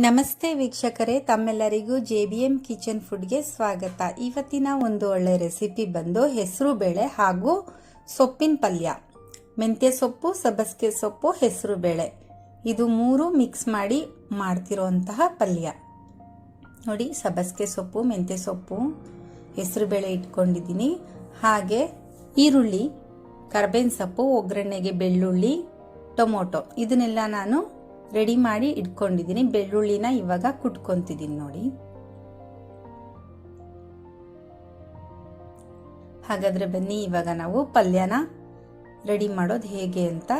ನಮಸ್ತೆ ವೀಕ್ಷಕರೇ, ತಮ್ಮೆಲ್ಲರಿಗೂ ಜೆ ಬಿ ಎಂ ಕಿಚನ್ ಫುಡ್ಗೆ ಸ್ವಾಗತ. ಇವತ್ತಿನ ಒಂದು ಒಳ್ಳೆ ರೆಸಿಪಿ ಬಂದು ಹೆಸರು ಬೇಳೆ ಹಾಗೂ ಸೊಪ್ಪಿನ ಪಲ್ಯ. ಮೆಂತ್ಯ ಸೊಪ್ಪು ಸಬಸ್ಕೆ ಸೊಪ್ಪು, ಹೆಸರು ಬೇಳೆ. ಇದು ಮೂರು ಮಿಕ್ಸ್ ಮಾಡಿ ಮಾಡ್ತಿರೋಂತಹ ಪಲ್ಯ. ನೋಡಿ, ಸಬ್ಬಸಿಗೆ ಸೊಪ್ಪು, ಮೆಂತ್ಯ ಸೊಪ್ಪು, ಹೆಸರು ಬೇಳೆ ಇಟ್ಕೊಂಡಿದ್ದೀನಿ. ಹಾಗೆ ಈರುಳ್ಳಿ, ಕರ್ಬೇವಿನ ಸೊಪ್ಪು, ಒಗ್ಗರಣೆಗೆ ಬೆಳ್ಳುಳ್ಳಿ, ಟೊಮೊಟೊ. ಇದನ್ನೆಲ್ಲ ನಾನು ರೆಡಿ ಮಾಡಿ ಇಟ್ಕೊಂಡಿದ್ದೀನಿ. ಬೆಳ್ಳುಳ್ಳಿನ ಇವಾಗ ಕುಟ್ಕೊತಿದ್ದೀನಿ ನೋಡಿ. ಹಾಗಾದ್ರೆ ಬನ್ನಿ, ಇವಾಗ ನಾವು ಪಲ್ಯನ ರೆಡಿ ಮಾಡೋದು ಹೇಗೆ ಅಂತ.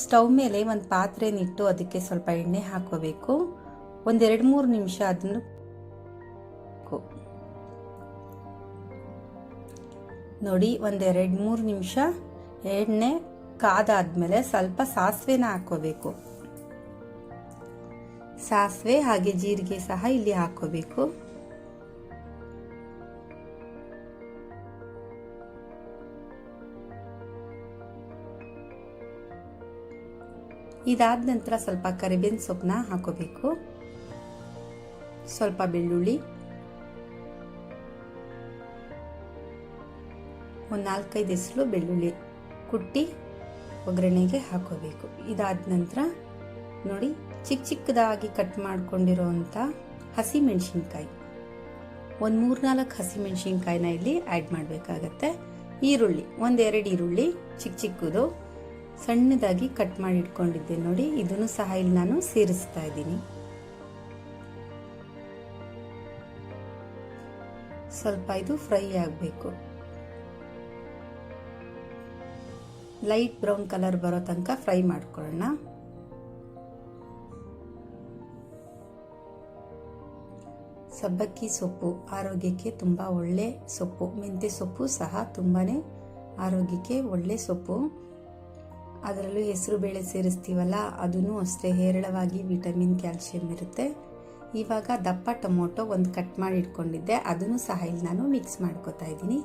ಸ್ಟವ್ ಮೇಲೆ ಒಂದು ಪಾತ್ರೆನಿಟ್ಟು ಅದಕ್ಕೆ ಸ್ವಲ್ಪ ಎಣ್ಣೆ ಹಾಕೋಬೇಕು. ಒಂದೆರಡು ಮೂರು ನಿಮಿಷ ಅದನ್ನು ನೋಡಿ, ಒಂದೆರಡು ಮೂರು ನಿಮಿಷ ಎಣ್ಣೆ ಕಾದಾದ್ಮೇಲೆ ಸ್ವಲ್ಪ ಸಾಸಿವೆನ ಹಾಕೋಬೇಕು ಸಾಸಿವೆ ಹಾಗೆ ಜೀರಿಗೆ ಸಹ ಇಲ್ಲಿ ಹಾಕೋಬೇಕು ಇದಾದ ನಂತರ ಸ್ವಲ್ಪ ಕರಿಬೇವಿನ ಸೊಪ್ಪನ್ನ ಹಾಕೋಬೇಕು ಸ್ವಲ್ಪ ಬೆಳ್ಳುಳ್ಳಿ. ಒಂದು ನಾಲ್ಕೈದು ಹೆಸರು ಬೆಳ್ಳುಳ್ಳಿ ಕುಟ್ಟಿ. ಒಗ್ಗರಣೆಗೆ ಹಾಕೋಬೇಕು. ಇದಾದ ನಂತರ ನೋಡಿ ಚಿಕ್ಕ ಚಿಕ್ಕದಾಗಿ ಕಟ್ ಮಾಡ್ಕೊಂಡಿರೋವಂಥ ಹಸಿ ಮೆಣಸಿನ್ಕಾಯಿ. ಒಂದು ಮೂರ್ನಾಲ್ಕು ಹಸಿ ಮೆಣಸಿನ್ಕಾಯಿನ ಇಲ್ಲಿ ಆ್ಯಡ್ ಮಾಡಬೇಕಾಗತ್ತೆ. ಈರುಳ್ಳಿ ಒಂದೆರಡು ಈರುಳ್ಳಿ ಚಿಕ್ಕ ಚಿಕ್ಕದು, ಸಣ್ಣದಾಗಿ ಕಟ್ ಮಾಡಿ ಇಟ್ಕೊಂಡಿದ್ದೆ ನೋಡಿ, ಇದನ್ನು ಸಹ ಇಲ್ಲಿ ನಾನು ಸೇರಿಸ್ತಾ ಇದ್ದೀನಿ. ಸ್ವಲ್ಪ ಇದು ಫ್ರೈ ಆಗಬೇಕು. ಲೈಟ್ ಬ್ರೌನ್ ಕಲರ್ ಬರೋ ತನಕ ಫ್ರೈ ಮಾಡ್ಕೊಳ್ಳೋಣ. ಸಬ್ಬಕ್ಕಿ ಸೊಪ್ಪು ಆರೋಗ್ಯಕ್ಕೆ ತುಂಬ ಒಳ್ಳೆ ಸೊಪ್ಪು. ಮೆಂತ್ಯ ಸೊಪ್ಪು ಸಹ ತುಂಬಾ ಆರೋಗ್ಯಕ್ಕೆ ಒಳ್ಳೆ ಸೊಪ್ಪು. ಅದರಲ್ಲೂ ಹೆಸರು ಬೇಳೆ ಸೇರಿಸ್ತೀವಲ್ಲ ಅದೂ ಅಷ್ಟೇ ಹೇರಳವಾಗಿ ವಿಟಮಿನ್ ಕ್ಯಾಲ್ಸಿಯಂ ಇರುತ್ತೆ. ಇವಾಗ ದಪ್ಪ ಟೊಮೊಟೊ ಒಂದು ಕಟ್ ಮಾಡಿ ಇಟ್ಕೊಂಡಿದ್ದೆ, ಅದನ್ನು ಸಹ ಇಲ್ಲಿ ನಾನು ಮಿಕ್ಸ್ ಮಾಡ್ಕೋತಾ ಇದ್ದೀನಿ.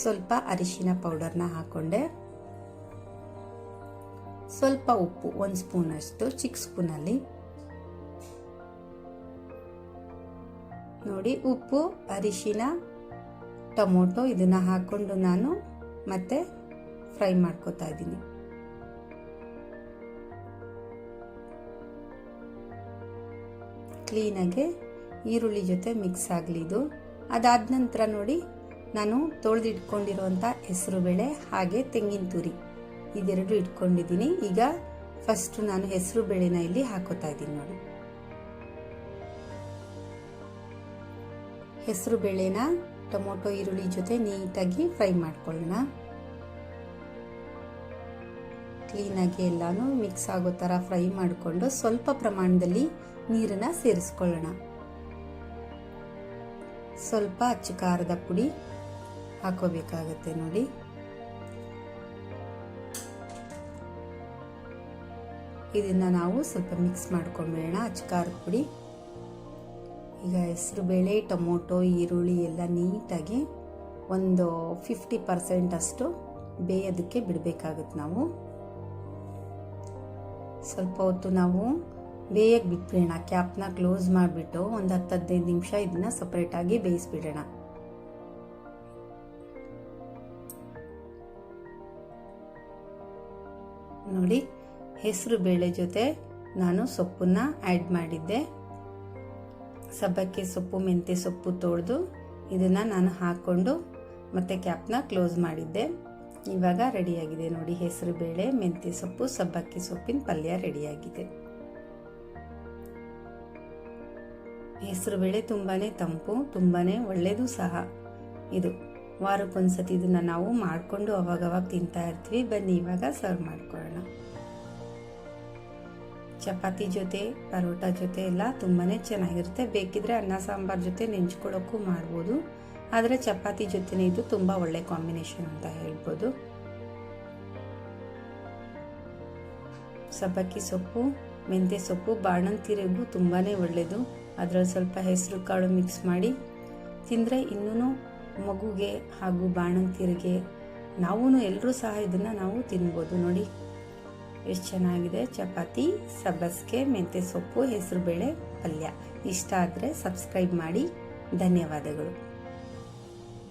ಸ್ವಲ್ಪ ಅರಿಶಿನ ಪೌಡರ್ನ ಹಾಕೊಂಡೆ. ಸ್ವಲ್ಪ ಉಪ್ಪು, ಒಂದು ಸ್ಪೂನ್ ಅಷ್ಟು ಚಿಕ್ಕ ಸ್ಪೂನಲ್ಲಿ. ನೋಡಿ, ಉಪ್ಪು, ಅರಿಶಿನ, ಟೊಮೊಟೊ ಇದನ್ನ ಹಾಕೊಂಡು ನಾನು ಮತ್ತೆ ಫ್ರೈ ಮಾಡ್ಕೋತಾ ಇದ್ದೀನಿ. ಕ್ಲೀನಾಗೆ ಈರುಳ್ಳಿ ಜೊತೆ ಮಿಕ್ಸ್ ಆಗಲಿ ಇದು. ಅದಾದ ನಂತರ ನೋಡಿ, ನಾನು ತೊಳೆದಿಟ್ಕೊಂಡಿರುವಂಥ ಹೆಸರು ಬೇಳೆ, ಹಾಗೆ ತೆಂಗಿನ ತುರಿ. ಇದೆರಡು ಇಟ್ಕೊಂಡಿದ್ದೀನಿ. ಈಗ ಫಸ್ಟ್ ನಾನು ಹೆಸರು ಬೇಳೆನ ಇಲ್ಲಿ ಹಾಕೋತಾ ಇದ್ದೀನಿ ನೋಡಿ. ಹೆಸರು ಬೇಳೆನ, ಟೊಮೊಟೊ, ಈರುಳ್ಳಿ ಜೊತೆ ನೀಟಾಗಿ ಫ್ರೈ ಮಾಡ್ಕೊಳ್ಳೋಣ. ಕ್ಲೀನಾಗಿ ಎಲ್ಲಾನು ಮಿಕ್ಸ್ ಆಗೋ ಥರ ಫ್ರೈ ಮಾಡಿಕೊಂಡು ಸ್ವಲ್ಪ ಪ್ರಮಾಣದಲ್ಲಿ ನೀರನ್ನ ಸೇರಿಸ್ಕೊಳ್ಳೋಣ. ಸ್ವಲ್ಪ ಅಚ್ಚು ಖಾರದ ಪುಡಿ ಹಾಕೋಬೇಕಾಗತ್ತೆ ನೋಡಿ. ಇದನ್ನ ನಾವು ಸ್ವಲ್ಪ ಮಿಕ್ಸ್ ಮಾಡ್ಕೊಂಡ್ಬಿಡೋಣ ಅಚ್ಕಾರದ ಪುಡಿ. ಈಗ ಹೆಸರು ಬೇಳೆ, ಟೊಮೊಟೊ, ಈರುಳ್ಳಿ ಎಲ್ಲ ನೀಟಾಗಿ ಒಂದು ಫಿಫ್ಟಿ ಪರ್ಸೆಂಟ್ ಅಷ್ಟು ಬೇಯೋದಕ್ಕೆ ಬಿಡಬೇಕಾಗುತ್ತೆ ನಾವು. ಸ್ವಲ್ಪ ಹೊತ್ತು ನಾವು ಬೇಯಕ್ಕೆ ಬಿಟ್ಬಿಡೋಣ. ಕ್ಯಾಪ್ನ ಕ್ಲೋಸ್ ಮಾಡಿಬಿಟ್ಟು ಒಂದು ಹತ್ತು ಹದಿನೈದು ನಿಮಿಷ ಇದನ್ನ ಸಪ್ರೇಟಾಗಿ ಬೇಯಿಸ್ಬಿಡೋಣ. ನೋಡಿ. ಹೆಸರು ಬೇಳೆ ಜೊತೆ ನಾನು ಸೊಪ್ಪನ್ನು ಆ್ಯಡ್ ಮಾಡಿದ್ದೆ. ಸಬ್ಬಕ್ಕಿ ಸೊಪ್ಪು, ಮೆಂತ್ಯ ಸೊಪ್ಪು ತೊಳೆದು ಇದನ್ನು ನಾನು ಹಾಕ್ಕೊಂಡು ಮತ್ತೆ ಕ್ಯಾಪ್ನ ಕ್ಲೋಸ್ ಮಾಡಿದ್ದೆ. ಇವಾಗ ರೆಡಿಯಾಗಿದೆ ನೋಡಿ, ಹೆಸರು ಬೇಳೆ, ಮೆಂತ್ಯ ಸೊಪ್ಪು, ಸಬ್ಬಕ್ಕಿ ಸೊಪ್ಪಿನ ಪಲ್ಯ ರೆಡಿಯಾಗಿದೆ. ಹೆಸರು ಬೇಳೆ ತುಂಬಾ ತಂಪು ತುಂಬಾ ಒಳ್ಳೆಯದು ಸಹ. ಇದು ವಾರಕ್ಕೊಂದ್ಸತಿ ಇದನ್ನು ನಾವು ಮಾಡಿಕೊಂಡು ಅವಾಗವಾಗ ತಿಂತಾ ಇರ್ತೀವಿ. ಬನ್ನಿ, ಇವಾಗ ಸರ್ವ್ ಮಾಡ್ಕೊಳ್ಳೋಣ. ಚಪಾತಿ ಜೊತೆ, ಪರೋಟ ಜೊತೆ ಎಲ್ಲ ತುಂಬಾ ಚೆನ್ನಾಗಿರುತ್ತೆ. ಬೇಕಿದ್ರೆ ಅನ್ನ, ಸಾಂಬಾರ್ ಜೊತೆ ನೆಂಚ್ಕೊಳ್ಳೋಕ್ಕೂ ಮಾಡ್ಬೋದು. ಆದರೆ ಚಪಾತಿ ಜೊತೆನೇ ಇದು ತುಂಬ ಒಳ್ಳೆ ಕಾಂಬಿನೇಷನ್ ಅಂತ ಹೇಳ್ಬೋದು. ಸಬ್ಬಕ್ಕಿ ಸೊಪ್ಪು, ಮೆಂತ್ಯ ಸೊಪ್ಪು ಬಾಣಂತಿರಿಗೂ ತುಂಬಾ ಒಳ್ಳೆಯದು. ಅದರಲ್ಲಿ ಸ್ವಲ್ಪ ಹೆಸರು ಕಾಳು ಮಿಕ್ಸ್ ಮಾಡಿ ತಿಂದರೆ ಇನ್ನೂ ಮಗುಗೆ ಹಾಗೂ ಬಾಣಂತಿರಿಗೆ ನಾವೂ ಎಲ್ಲರೂ ಸಹ ಇದನ್ನು ನಾವು ತಿನ್ಬೋದು. ನೋಡಿ. ಎಷ್ಟು ಚೆನ್ನಾಗಿದೆ? ಚಪಾತಿ ಸಬ್ಬಸ್ಗೆ ಮೆಂತ್ಯ ಸೊಪ್ಪು ಹೆಸರುಬೇಳೆ ಪಲ್ಯ. ಇಷ್ಟ ಆದರೆ ಸಬ್ಸ್ಕ್ರೈಬ್ ಮಾಡಿ. ಧನ್ಯವಾದಗಳು.